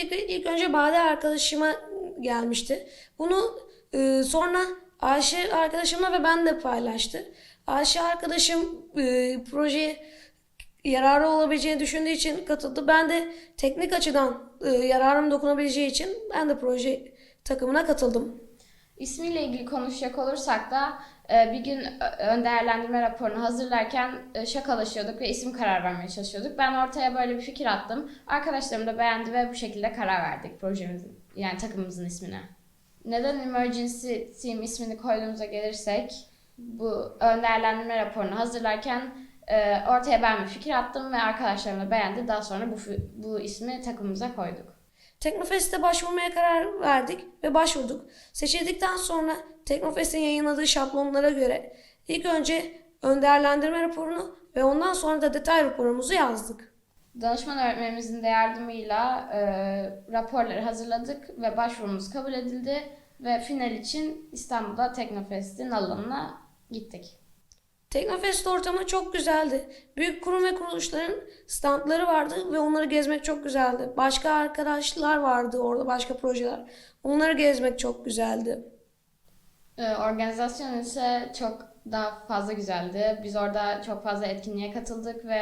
fikri ilk önce Bade arkadaşıma gelmişti. Bunu e, sonra Ayşe arkadaşımla ve ben de paylaştı. Ayşe arkadaşım e, projeye yararı olabileceğini düşündüğü için katıldı. Ben de teknik açıdan e, yararım dokunabileceği için ben de proje takımına katıldım. İsmiyle ilgili konuşacak olursak da e, bir gün ö- ön değerlendirme raporunu hazırlarken e, şakalaşıyorduk ve isim karar vermeye çalışıyorduk. Ben ortaya böyle bir fikir attım. Arkadaşlarım da beğendi ve bu şekilde karar verdik projemizin yani takımımızın ismine. Neden Emergency Team ismini koyduğumuza gelirsek bu ön değerlendirme raporunu hazırlarken e, ortaya ben bir fikir attım ve arkadaşlarım da beğendi. Daha sonra bu, bu ismi takımımıza koyduk. Teknofest'e başvurmaya karar verdik ve başvurduk. Seçildikten sonra Teknofest'in yayınladığı şablonlara göre ilk önce ön değerlendirme raporunu ve ondan sonra da detay raporumuzu yazdık. Danışman öğretmenimizin de yardımıyla e, raporları hazırladık ve başvurumuz kabul edildi ve final için İstanbul'da Teknofest'in alanına gittik. Teknofest ortamı çok güzeldi. Büyük kurum ve kuruluşların standları vardı ve onları gezmek çok güzeldi. Başka arkadaşlar vardı orada, başka projeler. Onları gezmek çok güzeldi. E, organizasyon ise çok daha fazla güzeldi. Biz orada çok fazla etkinliğe katıldık ve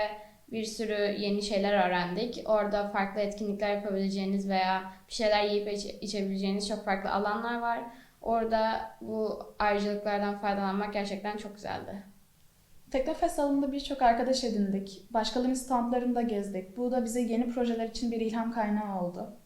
bir sürü yeni şeyler öğrendik. Orada farklı etkinlikler yapabileceğiniz veya bir şeyler yiyip içe- içebileceğiniz çok farklı alanlar var. Orada bu ayrıcalıklardan faydalanmak gerçekten çok güzeldi. Teknofest alanında birçok arkadaş edindik. Başkalarının standlarını da gezdik. Bu da bize yeni projeler için bir ilham kaynağı oldu.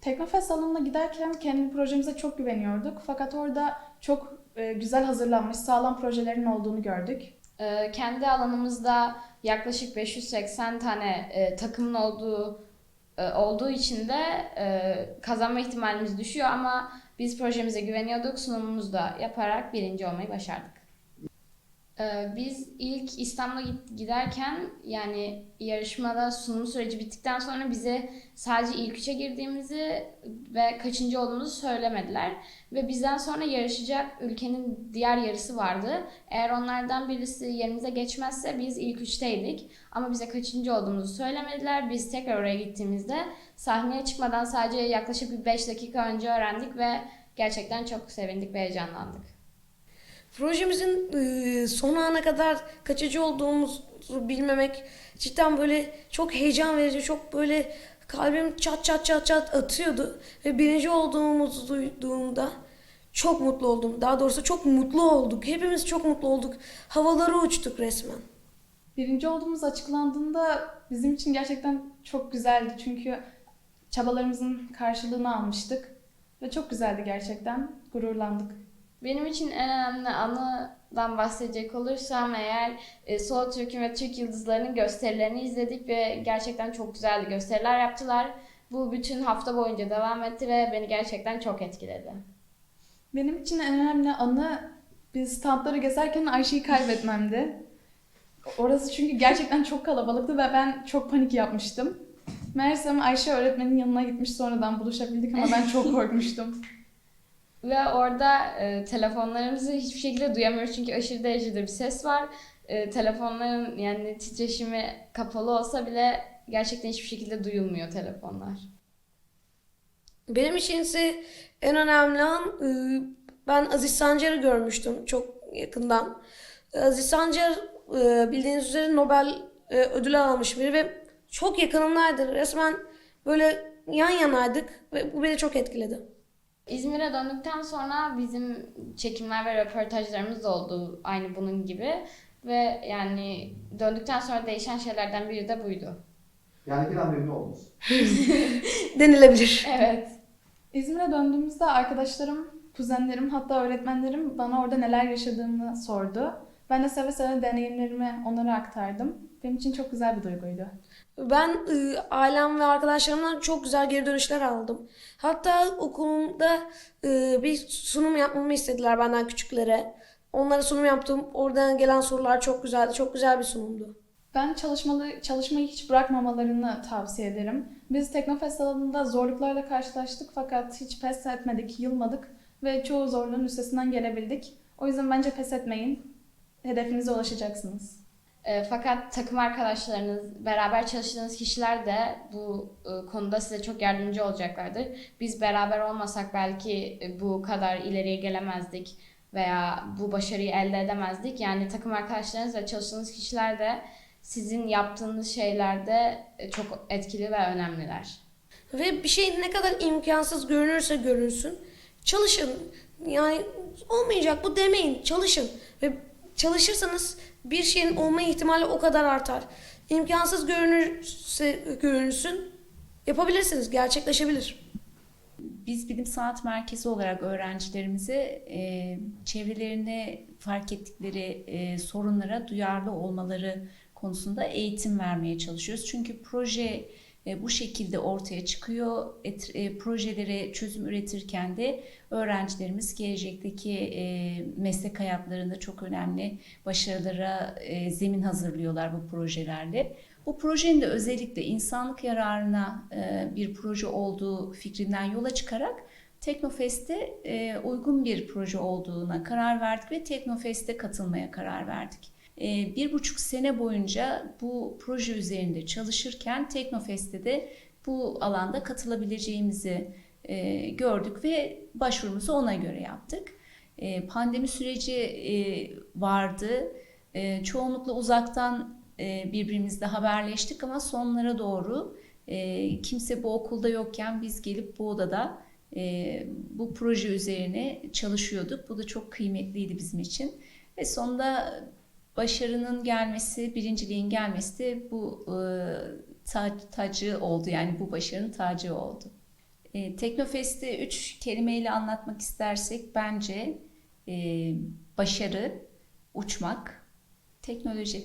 Teknofest alanına giderken kendi projemize çok güveniyorduk. Fakat orada çok e, güzel hazırlanmış, sağlam projelerin olduğunu gördük. Ee, kendi alanımızda yaklaşık 580 tane e, takımın olduğu e, olduğu için de e, kazanma ihtimalimiz düşüyor ama biz projemize güveniyorduk. Sunumumuzu da yaparak birinci olmayı başardık. Ee, biz ilk İstanbul'a giderken yani yarışmada sunum süreci bittikten sonra bize sadece ilk üçe girdiğimizi ve kaçıncı olduğumuzu söylemediler. Ve bizden sonra yarışacak ülkenin diğer yarısı vardı. Eğer onlardan birisi yerimize geçmezse biz ilk üçteydik. Ama bize kaçıncı olduğumuzu söylemediler. Biz tekrar oraya gittiğimizde sahneye çıkmadan sadece yaklaşık bir 5 dakika önce öğrendik ve gerçekten çok sevindik ve heyecanlandık. Projemizin e, son ana kadar kaçıcı olduğumuzu bilmemek cidden böyle çok heyecan verici, çok böyle kalbim çat çat çat çat atıyordu. Ve birinci olduğumuzu duyduğumda çok mutlu oldum. Daha doğrusu çok mutlu olduk. Hepimiz çok mutlu olduk. Havalara uçtuk resmen. Birinci olduğumuz açıklandığında bizim için gerçekten çok güzeldi. Çünkü çabalarımızın karşılığını almıştık. Ve çok güzeldi gerçekten. Gururlandık. Benim için en önemli anıdan bahsedecek olursam eğer e, Solo Türk'ün ve Türk Yıldızları'nın gösterilerini izledik ve gerçekten çok güzeldi gösteriler yaptılar. Bu bütün hafta boyunca devam etti ve beni gerçekten çok etkiledi. Benim için en önemli anı biz standları gezerken Ayşe'yi kaybetmemdi. Orası çünkü gerçekten çok kalabalıktı ve ben çok panik yapmıştım. Meğersem Ayşe öğretmenin yanına gitmiş sonradan buluşabildik ama ben çok korkmuştum. Ve orada e, telefonlarımızı hiçbir şekilde duyamıyoruz çünkü aşırı derecede bir ses var. E, telefonların yani titreşimi kapalı olsa bile gerçekten hiçbir şekilde duyulmuyor telefonlar. Benim için ise en önemli an e, ben Aziz Sancar'ı görmüştüm çok yakından. Aziz Sancar e, bildiğiniz üzere Nobel e, ödülü almış biri ve çok yakınımdaydı. Resmen böyle yan yanaydık ve bu beni çok etkiledi. İzmir'e döndükten sonra bizim çekimler ve röportajlarımız da oldu aynı bunun gibi. Ve yani döndükten sonra değişen şeylerden biri de buydu. Yani bir an memnun oldunuz. Denilebilir. Evet. İzmir'e döndüğümüzde arkadaşlarım, kuzenlerim hatta öğretmenlerim bana orada neler yaşadığımı sordu. Ben de seve seve deneyimlerimi onlara aktardım. Benim için çok güzel bir duyguydu. Ben e, ailem ve arkadaşlarımdan çok güzel geri dönüşler aldım. Hatta okulumda e, bir sunum yapmamı istediler benden küçüklere. Onlara sunum yaptım. Oradan gelen sorular çok güzeldi. Çok güzel bir sunumdu. Ben çalışmalı, çalışmayı hiç bırakmamalarını tavsiye ederim. Biz Teknofest alanında zorluklarla karşılaştık fakat hiç pes etmedik, yılmadık ve çoğu zorluğun üstesinden gelebildik. O yüzden bence pes etmeyin. Hedefinize ulaşacaksınız. E, fakat takım arkadaşlarınız, beraber çalıştığınız kişiler de bu e, konuda size çok yardımcı olacaklardır. Biz beraber olmasak belki e, bu kadar ileriye gelemezdik veya bu başarıyı elde edemezdik. Yani takım arkadaşlarınız ve çalıştığınız kişiler de sizin yaptığınız şeylerde çok etkili ve önemliler. Ve bir şey ne kadar imkansız görünürse görünsün. Çalışın. Yani olmayacak bu demeyin. Çalışın. Ve çalışırsanız bir şeyin olma ihtimali o kadar artar. İmkansız görünürse görünsün. Yapabilirsiniz. Gerçekleşebilir. Biz Bilim Sanat Merkezi olarak öğrencilerimize e, çevrelerinde fark ettikleri e, sorunlara duyarlı olmaları konusunda eğitim vermeye çalışıyoruz. Çünkü proje bu şekilde ortaya çıkıyor. E, projelere çözüm üretirken de öğrencilerimiz gelecekteki e, meslek hayatlarında çok önemli başarılara e, zemin hazırlıyorlar bu projelerle. Bu projenin de özellikle insanlık yararına e, bir proje olduğu fikrinden yola çıkarak Teknofest'e e, uygun bir proje olduğuna karar verdik ve Teknofest'e katılmaya karar verdik. E, bir buçuk sene boyunca bu proje üzerinde çalışırken Teknofest'te de bu alanda katılabileceğimizi e, gördük ve başvurumuzu ona göre yaptık. E, pandemi süreci e, vardı. Çoğunlukla uzaktan birbirimizle haberleştik ama sonlara doğru kimse bu okulda yokken biz gelip bu odada bu proje üzerine çalışıyorduk. Bu da çok kıymetliydi bizim için. Ve sonunda başarının gelmesi, birinciliğin gelmesi de bu e, ta- tacı oldu. Yani bu başarının tacı oldu. E, Teknofest'i üç kelimeyle anlatmak istersek bence e, başarı, uçmak, teknoloji.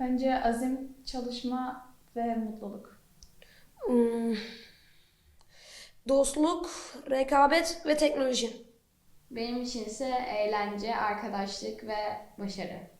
Bence azim, çalışma ve mutluluk. Hmm. Dostluk, rekabet ve teknoloji. Benim için ise eğlence, arkadaşlık ve başarı.